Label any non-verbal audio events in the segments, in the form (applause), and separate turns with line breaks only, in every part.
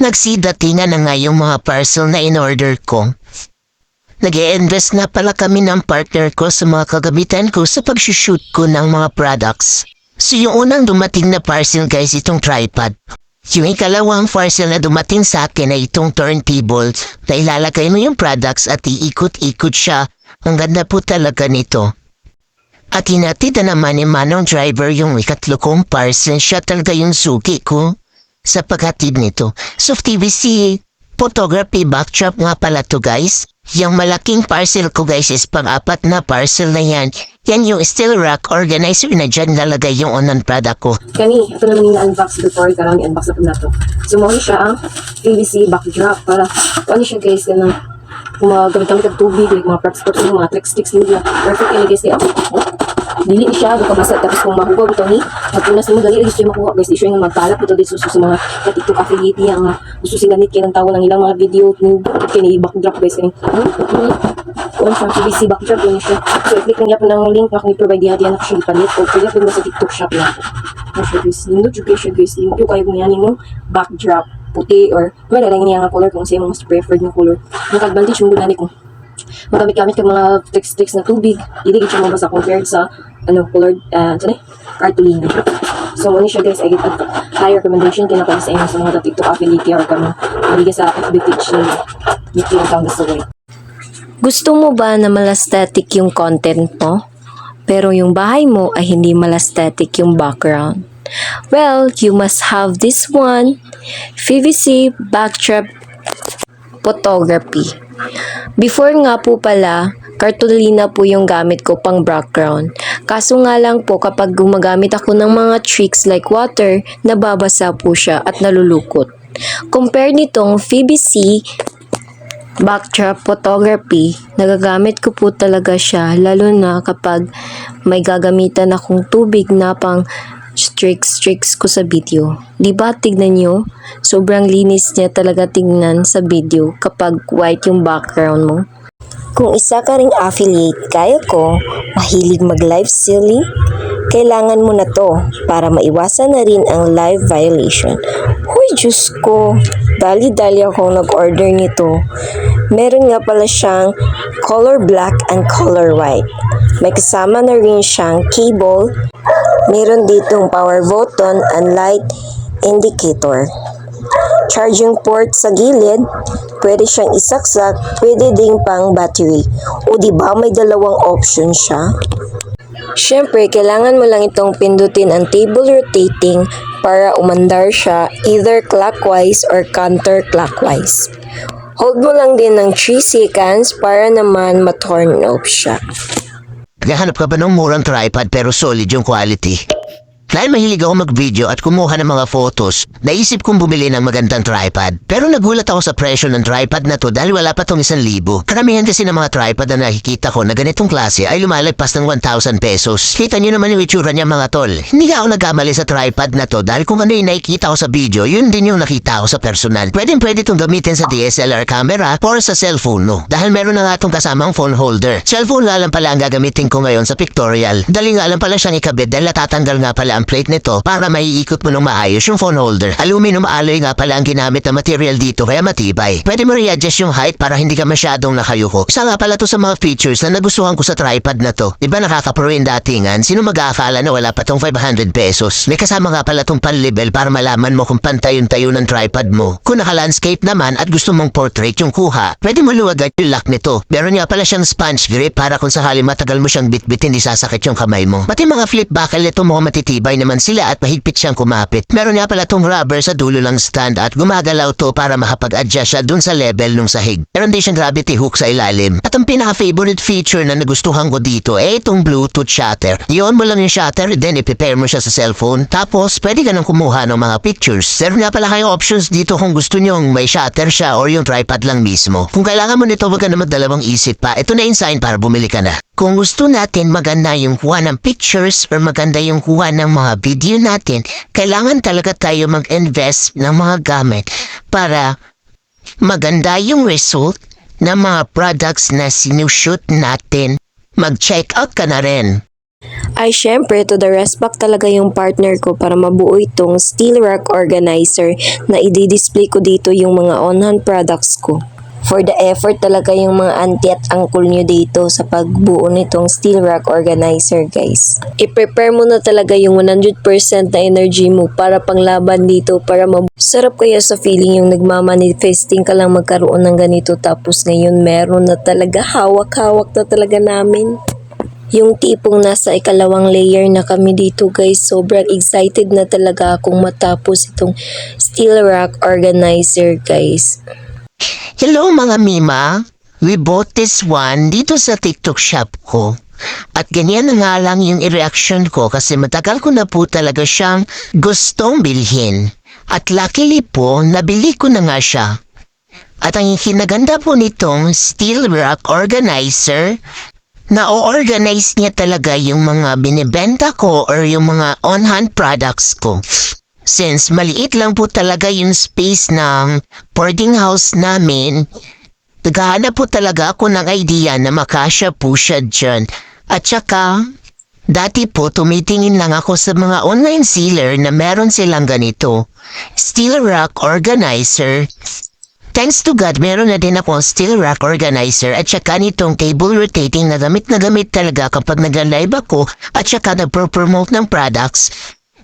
Nagsidatingan na nga yung mga parcel na in-order ko. nag invest na pala kami ng partner ko sa mga kagamitan ko sa pag-shoot ko ng mga products. So yung unang dumating na parcel guys, itong tripod. Yung ikalawang parcel na dumating sa akin ay itong turntable na ilalagay mo yung products at iikot-ikot siya. Ang ganda po talaga nito. At hinatid na naman ni Manong driver yung ikatlo kong parcel siya talaga yung suki ko sa paghatid nito. So TVC photography backdrop nga pala to guys. Yung malaking parcel ko guys is pang-apat na parcel na yan. Yan yung steel rack organizer na dyan nalagay yung onan product ko.
Kani, ito naman yung na-unbox before, karang i-unbox na na to. So, mo siya ang PVC backdrop para, ano siya guys, ka na, kung mga gamit-gamit tubig, like mga prep spots, mga tricks-tricks nila. Perfect yun guys, kaya, dili siya, baka tapos kung mahuwag ito ni, magpunas mo, dali, gusto yung makuha. Guys, issue yung magkalap ito dito sa mga TikTok affiliate niya, nga gusto sila nit kinang tawo ng ilang mga video, ni kini backdrop guys, kani, hmm, hmm, kung siya, PVC backdrop, yun siya. So, i-click lang yapon ng link, ako ni-provide yan, yan ako siya ipalit, o pwede po sa TikTok shop na. Ano siya guys, nindot yung siya guys, yung kayo kung yan yung backdrop, puti, or wala lang niya nga color kung sa yung most preferred na color. Yung advantage mo gani kung magamit-gamit mga tricks-tricks na tubig, hindi siya mabasa compared sa ano, colored, uh, ano cartolina. So, ano siya guys, I get a high recommendation kinakain sa inyo sa mga TikTok affiliate or kamo, hindi sa FB page nila. Dito yung kang gusto ko.
Gusto mo ba na malastatic yung content mo? Pero yung bahay mo ay hindi malastatic yung background. Well, you must have this one. PVC Backdrop Photography. Before nga po pala, cartolina po yung gamit ko pang background. Kaso nga lang po kapag gumagamit ako ng mga tricks like water, nababasa po siya at nalulukot. Compare nitong PVC backdrop photography, nagagamit ko po talaga siya lalo na kapag may gagamitan akong tubig na pang tricks tricks ko sa video. Di ba tignan nyo? Sobrang linis niya talaga tingnan sa video kapag white yung background mo. Kung isa ka ring affiliate kaya ko, mahilig mag live selling, kailangan mo na to para maiwasan na rin ang live violation. Huy, Diyos ko, dali-dali akong nag-order nito. Meron nga pala siyang color black and color white. May kasama na rin siyang cable. Meron ditong power button and light indicator. Charging port sa gilid, pwede siyang isaksak, pwede ding pang battery. O di ba may dalawang option siya? Siyempre, kailangan mo lang itong pindutin ang table rotating para umandar siya either clockwise or counterclockwise. Hold mo lang din ng 3 seconds para naman ma-turn off siya.
Naghahanap ka ba ng murang tripod pero solid yung quality? Dahil mahilig ako mag-video at kumuha ng mga photos, naisip kong bumili ng magandang tripod. Pero nagulat ako sa presyo ng tripod na to dahil wala pa tong isang libo. Karamihan kasi ng mga tripod na nakikita ko na ganitong klase ay lumalagpas ng 1,000 pesos. Kita nyo naman yung itsura niya mga tol. Hindi ako nagkamali sa tripod na to dahil kung ano yung nakikita ko sa video, yun din yung nakita ko sa personal. Pwede pwede itong gamitin sa DSLR camera or sa cellphone no. Dahil meron na nga itong kasamang phone holder. Cellphone nga lang pala ang gagamitin ko ngayon sa pictorial. Dali nga lang pala siyang ikabit dahil natatanggal nga pala ang plate nito para maiikot mo ng maayos yung phone holder. Aluminum alloy nga pala ang ginamit na material dito kaya matibay. Pwede mo i-adjust yung height para hindi ka masyadong nakayuko. Isa nga pala to sa mga features na nagustuhan ko sa tripod na to. Di ba nakaka-pro yung datingan? Sino mag-aakala na wala pa tong 500 pesos? May kasama nga pala tong pan-level para malaman mo kung pantay yung tayo ng tripod mo. Kung naka-landscape naman at gusto mong portrait yung kuha, pwede mo luwagad yung lock nito. Meron nga pala siyang sponge grip para kung sakali matagal mo siyang bitbitin, di sasakit yung kamay mo. Pati mga flip buckle nito mga matitibay naman sila at mahigpit siyang kumapit. Meron nga pala tong rubber sa dulo lang stand at gumagalaw to para makapag-adjust siya dun sa level nung sahig. Meron din siyang gravity hook sa ilalim. At ang pinaka-favorite feature na nagustuhan ko dito ay itong Bluetooth shutter. Iyon mo lang yung shutter, then i-prepare mo siya sa cellphone. Tapos, pwede ka nang kumuha ng mga pictures. Meron nga pala kayong options dito kung gusto nyong may shutter siya or yung tripod lang mismo. Kung kailangan mo nito, wag ka na magdalawang isip pa. Ito na yung sign para bumili ka na. Kung gusto natin maganda yung kuha ng pictures or maganda yung kuha ng mga video natin, kailangan talaga tayo mag-invest ng mga gamit para maganda yung result ng mga products na sinushoot natin. Mag-check out ka na rin.
Ay syempre, to the rest back talaga yung partner ko para mabuo itong steel rack organizer na i-display ko dito yung mga on-hand products ko. For the effort talaga yung mga auntie at uncle nyo dito sa pagbuo nitong steel rack organizer guys. I-prepare mo na talaga yung 100% na energy mo para panglaban dito para mab- Sarap kaya sa feeling yung nagmamanifesting ka lang magkaroon ng ganito tapos ngayon meron na talaga hawak-hawak na talaga namin. Yung tipong nasa ikalawang layer na kami dito guys, sobrang excited na talaga akong matapos itong steel rack organizer guys.
Hello mga Mima, we bought this one dito sa TikTok shop ko. At ganyan na nga lang yung reaction ko kasi matagal ko na po talaga siyang gustong bilhin. At luckily po, nabili ko na nga siya. At ang kinaganda po nitong steel rack organizer, na-organize niya talaga yung mga binibenta ko or yung mga on-hand products ko. Since maliit lang po talaga yung space ng boarding house namin, naghahanap po talaga ako ng idea na makasya po siya dyan. At saka, dati po tumitingin lang ako sa mga online seller na meron silang ganito. Steel Rock Organizer. Thanks to God, meron na din ako steel rack organizer at saka nitong table rotating na gamit na gamit talaga kapag nag-live ako at saka nagpro-promote ng products.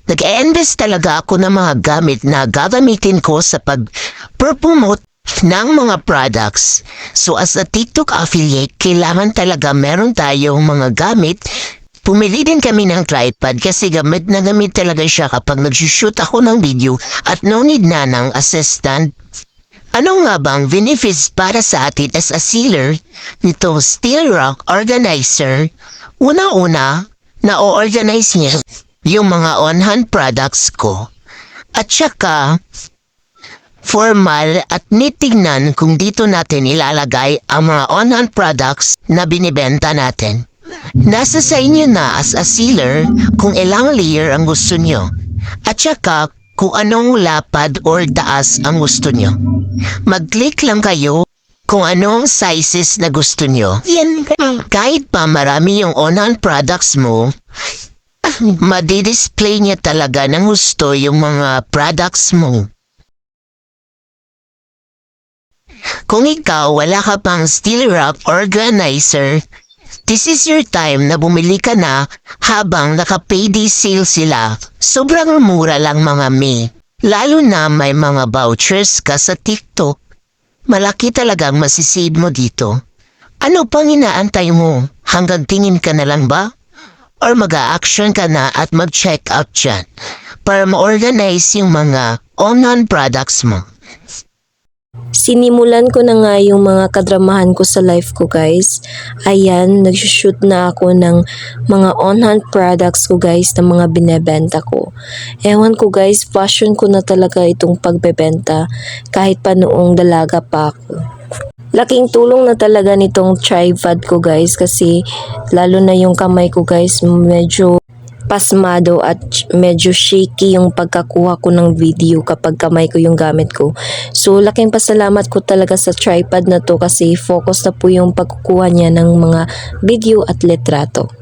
Nag-invest talaga ako ng mga gamit na gagamitin ko sa pag-promote ng mga products. So as a TikTok affiliate, kailangan talaga meron tayong mga gamit Pumili din kami ng tripod kasi gamit na gamit talaga siya kapag nagsushoot ako ng video at no need na ng assistant ano nga bang benefits para sa atin as a sealer nito Steel Rock Organizer? Una-una, na-organize niya yung mga on-hand products ko. At saka, formal at nitignan kung dito natin ilalagay ang mga on-hand products na binibenta natin. Nasa sa inyo na as a sealer kung ilang layer ang gusto nyo. At saka kung anong lapad or taas ang gusto nyo. Mag-click lang kayo kung anong sizes na gusto nyo. Yan, kahit pa marami yung on-hand products mo, (clears throat) madidisplay niya talaga ng gusto yung mga products mo. Kung ikaw wala ka pang steel wrap organizer, this is your time na bumili ka na habang naka-payday sale sila. Sobrang mura lang mga me. Lalo na may mga vouchers ka sa TikTok. Malaki talagang masisave mo dito. Ano pang inaantay mo? Hanggang tingin ka na lang ba? Or mag-a-action ka na at mag-check out dyan para ma-organize yung mga online products mo.
Sinimulan ko na nga yung mga kadramahan ko sa life ko guys. Ayan, nagsushoot na ako ng mga on-hand products ko guys na mga binebenta ko. Ewan ko guys, passion ko na talaga itong pagbebenta kahit pa noong dalaga pa ako. Laking tulong na talaga nitong tripod ko guys kasi lalo na yung kamay ko guys medyo pasmado at medyo shaky yung pagkakuha ko ng video kapag kamay ko yung gamit ko. So, laking pasalamat ko talaga sa tripod na to kasi focus na po yung pagkukuha niya ng mga video at litrato.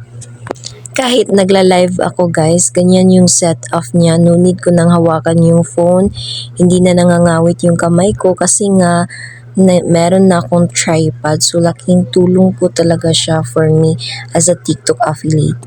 Kahit nagla-live ako guys, ganyan yung setup niya. No need ko nang hawakan yung phone. Hindi na nangangawit yung kamay ko kasi nga na, meron na akong tripod. So, laking tulong po talaga siya for me as a TikTok affiliate.